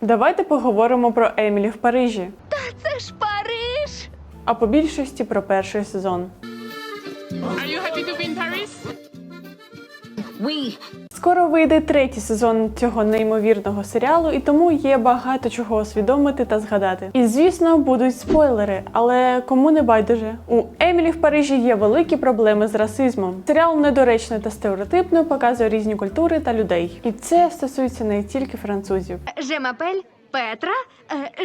Давайте поговоримо про Емілі в Парижі, Та Це ж Париж! а по більшості про перший сезон. Are you happy to be in Paris? Oui. Скоро вийде третій сезон цього неймовірного серіалу, і тому є багато чого усвідомити та згадати. І звісно, будуть спойлери, але кому не байдуже. У Емілі в Парижі є великі проблеми з расизмом. Серіал недоречно та стереотипно показує різні культури та людей. І це стосується не тільки французів. Жемапель, Петра,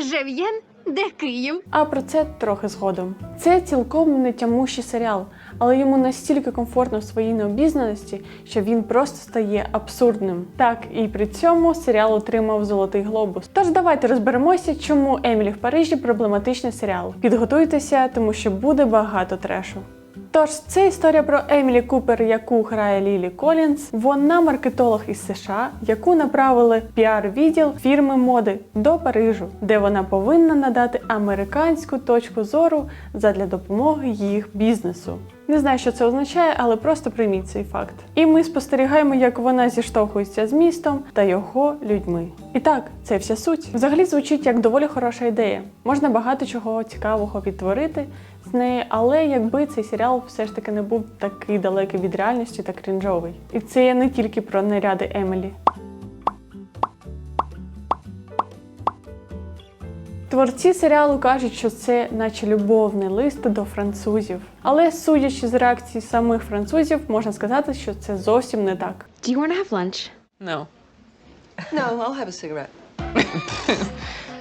Жев'єн, де Київ? А про це трохи згодом. Це цілком не тямущий серіал, але йому настільки комфортно в своїй необізнаності, що він просто стає абсурдним. Так, і при цьому серіал отримав золотий глобус. Тож давайте розберемося, чому Емілі в Парижі проблематичний серіал. Підготуйтеся, тому що буде багато трешу. Тож, це історія про Емілі Купер, яку грає Лілі Колінс. Вона маркетолог із США, яку направили піар-відділ фірми моди до Парижу, де вона повинна надати американську точку зору задля допомоги їх бізнесу. Не знаю, що це означає, але просто прийміть цей факт. І ми спостерігаємо, як вона зіштовхується з містом та його людьми. І так, це вся суть. Взагалі звучить як доволі хороша ідея. Можна багато чого цікавого відтворити з неї, але якби цей серіал все ж таки не був такий далекий від реальності та крінжовий. І це не тільки про наряди Емілі. Творці серіалу кажуть, що це наче любовний лист до французів. Але судячи з реакції самих французів, можна сказати, що це зовсім не так. Do you want to have lunch? No. No, I'll have a cigarette.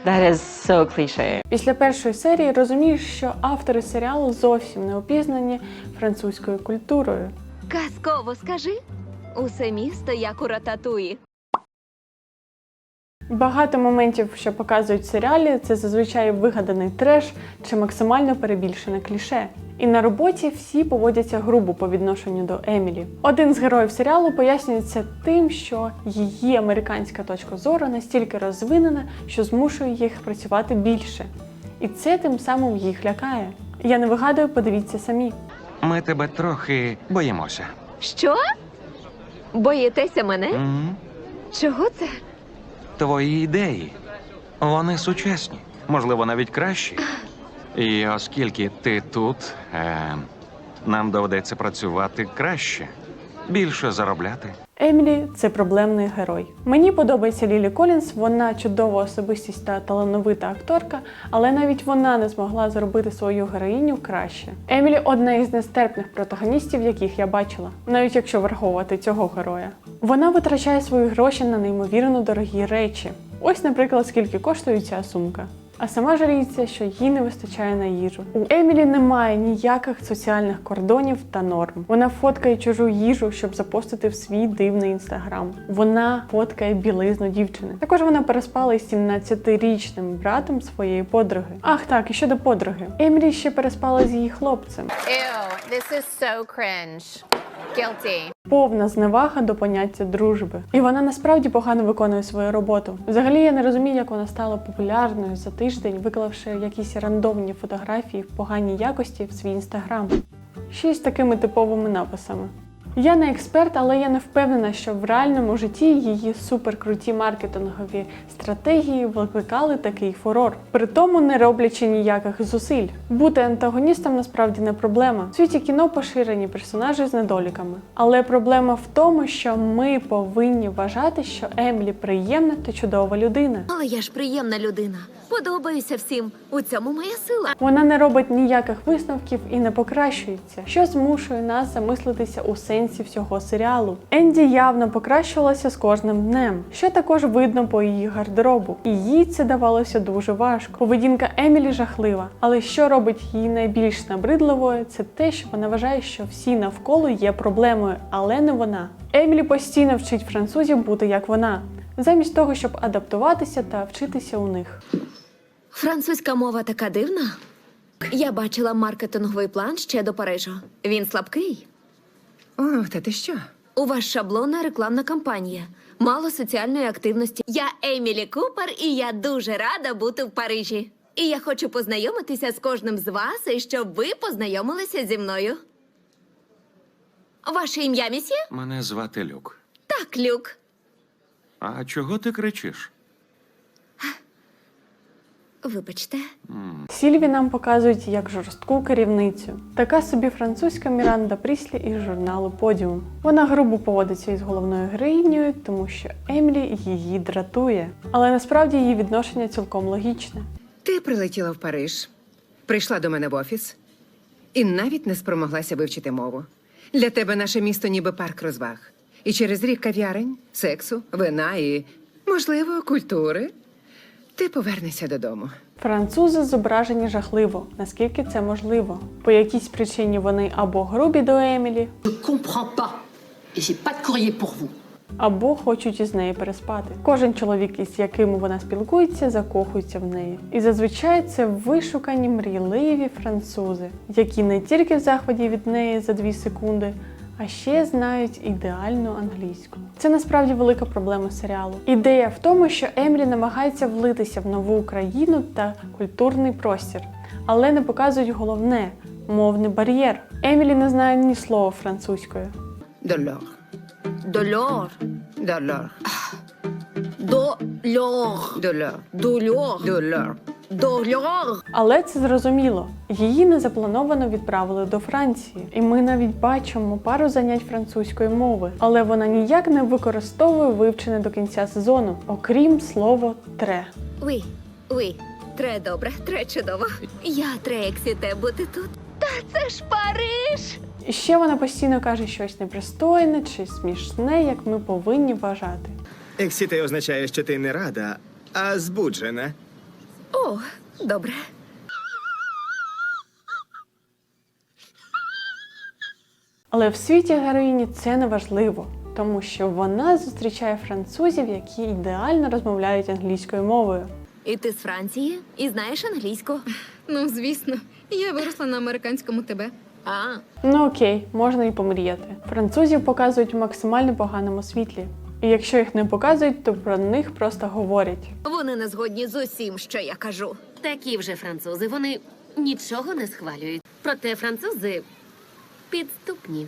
That is so cliche. Після першої серії розумієш, що автори серіалу зовсім не опізнані французькою культурою. Казково скажи. Усе місто як у рататуї. Багато моментів, що показують в серіалі, це зазвичай вигаданий треш чи максимально перебільшене кліше. І на роботі всі поводяться грубо по відношенню до Емілі. Один з героїв серіалу пояснює це тим, що її американська точка зору настільки розвинена, що змушує їх працювати більше. І це тим самим їх лякає. Я не вигадую, подивіться самі. Ми тебе трохи боїмося. Що? Боїтеся мене? Чого це? Твої ідеї. Вони сучасні, можливо, навіть кращі. І оскільки ти тут, е, нам доведеться працювати краще, більше заробляти. Емілі це проблемний герой. Мені подобається Лілі Колінс, вона чудова особистість та талановита акторка, але навіть вона не змогла зробити свою героїню краще. Емілі одна із нестерпних протагоністів, яких я бачила, навіть якщо враховувати цього героя. Вона витрачає свої гроші на неймовірно дорогі речі. Ось, наприклад, скільки коштує ця сумка. А сама жаліється, що їй не вистачає на їжу. У Емілі немає ніяких соціальних кордонів та норм. Вона фоткає чужу їжу, щоб запостити в свій дивний інстаграм. Вона фоткає білизну дівчини. Також вона переспала із 17-річним братом своєї подруги. Ах так, і щодо подруги. Емілі ще переспала з її хлопцем. Ew, this is so cringe. Guilty. Повна зневага до поняття дружби. І вона насправді погано виконує свою роботу. Взагалі я не розумію, як вона стала популярною за тиждень, виклавши якісь рандомні фотографії в поганій якості в свій інстаграм. Ще з такими типовими написами. Я не експерт, але я не впевнена, що в реальному житті її суперкруті маркетингові стратегії викликали такий фурор, при тому не роблячи ніяких зусиль. Бути антагоністом насправді не проблема. В світі кіно поширені персонажі з недоліками. Але проблема в тому, що ми повинні вважати, що Емілі приємна та чудова людина. Але я ж приємна людина. Подобаюся всім. У цьому моя сила. Вона не робить ніяких висновків і не покращується, що змушує нас замислитися у сенсі всього серіалу. Енді явно покращувалася з кожним днем, що також видно по її гардеробу. І їй це давалося дуже важко. Поведінка Емілі жахлива, але що робить її найбільш набридливою, це те, що вона вважає, що всі навколо є проблемою, але не вона. Емілі постійно вчить французів бути як вона, замість того, щоб адаптуватися та вчитися у них. Французька мова така дивна. Я бачила маркетинговий план ще до Парижу. Він слабкий. О, та ти що? У вас шаблонна рекламна кампанія. Мало соціальної активності. Я Емілі Купер, і я дуже рада бути в Парижі. І я хочу познайомитися з кожним з вас, і щоб ви познайомилися зі мною. Ваше ім'я місьє? Мене звати Люк. Так, Люк. А чого ти кричиш? Вибачте. Сільві нам показують як жорстку керівницю. Така собі французька Міранда Пріслі із журналу Подіум. Вона грубо поводиться із головною героїнею, тому що Емілі її дратує. Але насправді її відношення цілком логічне. Ти прилетіла в Париж, прийшла до мене в офіс і навіть не спромоглася вивчити мову. Для тебе наше місто ніби парк розваг. І через рік кав'ярень, сексу, вина і, можливо, культури. Ти повернешся додому. Французи зображені жахливо, наскільки це можливо. По якійсь причині вони або грубі до Емілі, або хочуть із нею переспати. Кожен чоловік, із яким вона спілкується, закохується в неї. І зазвичай це вишукані мрійливі французи, які не тільки в захваті від неї за дві секунди. А ще знають ідеальну англійську. Це насправді велика проблема серіалу. Ідея в тому, що Емілі намагається влитися в нову країну та культурний простір, але не показують головне мовний бар'єр. Емілі не знає ні слова французькою. Долор. Долор. Дольор. Долор. Дольор. Долор. Але це зрозуміло. Її незаплановано відправили до Франції, і ми навіть бачимо пару занять французької мови, але вона ніяк не використовує вивчене до кінця сезону, окрім слова тре. Уй, уй. Тре добре, тре чудово. Я тре ексіте бути тут. Та Це ж Париж! І ще вона постійно каже щось непристойне чи смішне, як ми повинні вважати. Ексіте означає, що ти не рада, а збуджена. О, добре. Але в світі героїні це не важливо, тому що вона зустрічає французів, які ідеально розмовляють англійською мовою. І ти з Франції? І знаєш англійську? Ну, звісно, я виросла на американському тебе. А, Ну окей, можна і помріяти. Французів показують в максимально поганому світлі. І якщо їх не показують, то про них просто говорять. вони не згодні з усім, що я кажу. Такі вже французи, вони нічого не схвалюють. Проте французи підступні.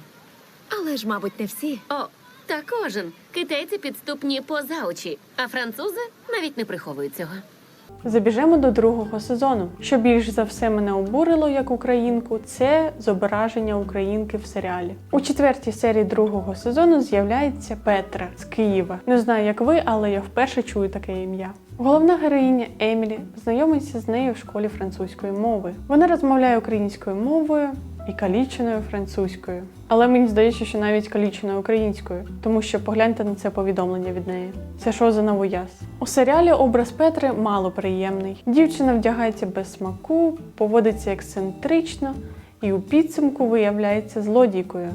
Але ж, мабуть, не всі. О, та кожен. Китайці підступні поза очі, а французи навіть не приховують цього. Забіжемо до другого сезону. Що більш за все мене обурило як українку, це зображення українки в серіалі. У четвертій серії другого сезону з'являється Петра з Києва. Не знаю, як ви, але я вперше чую таке ім'я. Головна героїня Емілі знайомиться з нею в школі французької мови. Вона розмовляє українською мовою і каліченою французькою. Але мені здається, що навіть каліченою українською, тому що погляньте на це повідомлення від неї. Це що за новояз? У серіалі образ Петри мало приємний. Дівчина вдягається без смаку, поводиться ексцентрично і у підсумку виявляється злодійкою,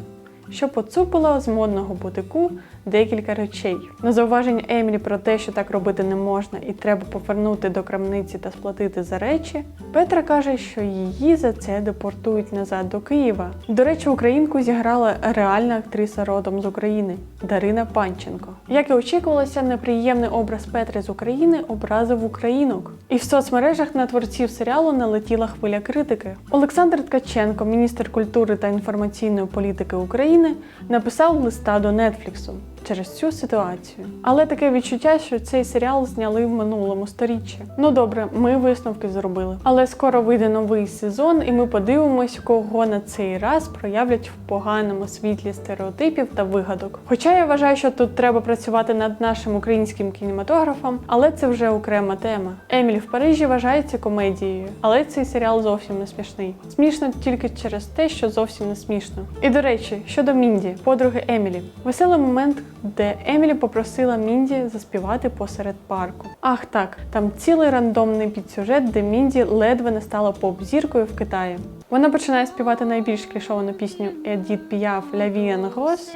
що поцупила з модного бутику декілька речей. На зауваження Емілі про те, що так робити не можна, і треба повернути до крамниці та сплатити за речі. Петра каже, що її за це депортують назад до Києва. До речі, українку зіграла реальна актриса родом з України Дарина Панченко. Як і очікувалося, неприємний образ Петри з України образив українок. І в соцмережах на творців серіалу налетіла хвиля критики. Олександр Ткаченко, міністр культури та інформаційної політики України, написав листа до Нетфліксу через цю ситуацію. Але таке відчуття, що цей серіал зняли в минулому сторіччі. Ну добре, ми висновки зробили. Але скоро вийде новий сезон, і ми подивимось, кого на цей раз проявлять в поганому світлі стереотипів та вигадок. Хоча я вважаю, що тут треба працювати над нашим українським кінематографом, але це вже окрема тема. Емілі в Парижі вважається комедією, але цей серіал зовсім не смішний. Смішно тільки через те, що зовсім не смішно. І до речі, щодо Мінді, подруги Емілі, веселий момент, де Емілі попросила Мінді заспівати посеред парку. Ах так, там цілий рандомний підсюжет, де Мінді ледве не стала поп-зіркою в Китаї. Вона починає співати найбільш клішовану пісню Едіт Піаф Лявіан rose»,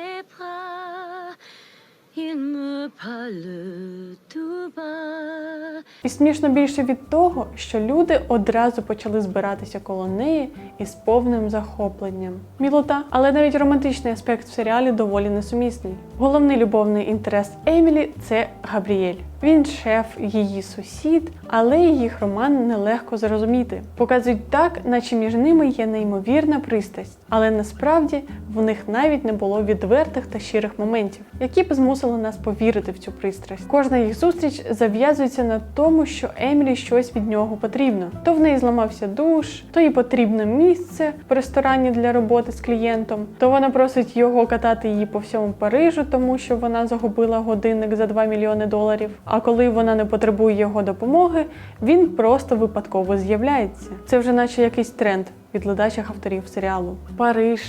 І смішно більше від того, що люди одразу почали збиратися коло неї із повним захопленням. Мілота, але навіть романтичний аспект в серіалі доволі несумісний. Головний любовний інтерес Емілі це Габріель. Він шеф, її сусід, але їх роман нелегко зрозуміти. Показують так, наче між ними є неймовірна пристрасть, але насправді в них навіть не було відвертих та щирих моментів, які б змусили нас повірити в цю пристрасть. Кожна їх зустріч зав'язується на тому, що Емілі щось від нього потрібно. То в неї зламався душ, то їй потрібне місце в ресторані для роботи з клієнтом, то вона просить його катати її по всьому Парижу, тому що вона загубила годинник за 2 мільйони доларів. А коли вона не потребує його допомоги, він просто випадково з'являється. Це вже наче якийсь тренд від ледачих авторів серіалу. Париж,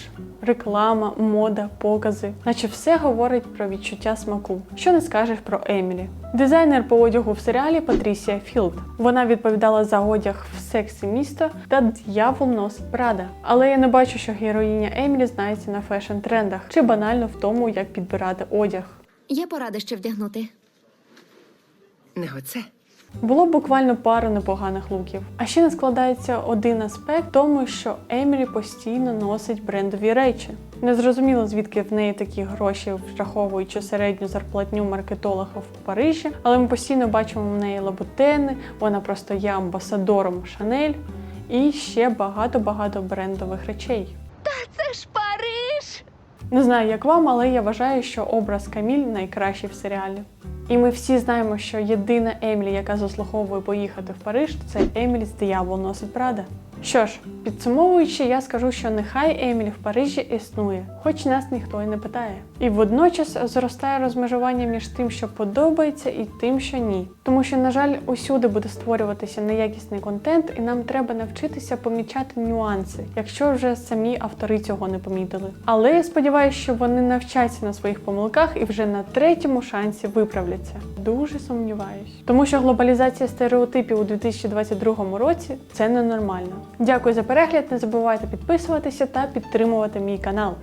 реклама, мода, покази, наче все говорить про відчуття смаку. Що не скажеш про Емілі? Дизайнер по одягу в серіалі Патрісія Філд. Вона відповідала за одяг в сексі місто та д'явол носить Прада. Але я не бачу, що героїня Емілі знається на фешн-трендах чи банально в тому, як підбирати одяг. Є порада, що вдягнути. Не оце. Було буквально пару непоганих луків. А ще не складається один аспект тому, що Емілі постійно носить брендові речі. Незрозуміло, звідки в неї такі гроші, враховуючи середню зарплатню маркетолога в Парижі, але ми постійно бачимо в неї лабутени, вона просто є амбасадором Шанель і ще багато-багато брендових речей. Та Це ж Париж! Не знаю, як вам, але я вважаю, що образ Каміль найкращий в серіалі. І ми всі знаємо, що єдина Емілі, яка заслуговує поїхати в Париж, це Емілі з диявол носить Прада. Що ж, підсумовуючи, я скажу, що нехай Емілі в Парижі існує, хоч нас ніхто і не питає. І водночас зростає розмежування між тим, що подобається, і тим, що ні. Тому що, на жаль, усюди буде створюватися неякісний контент, і нам треба навчитися помічати нюанси, якщо вже самі автори цього не помітили. Але я сподіваюся, що вони навчаться на своїх помилках і вже на третьому шансі виправляться. Дуже сумніваюсь. Тому що глобалізація стереотипів у 2022 році це ненормально. Дякую за перегляд. Не забувайте підписуватися та підтримувати мій канал.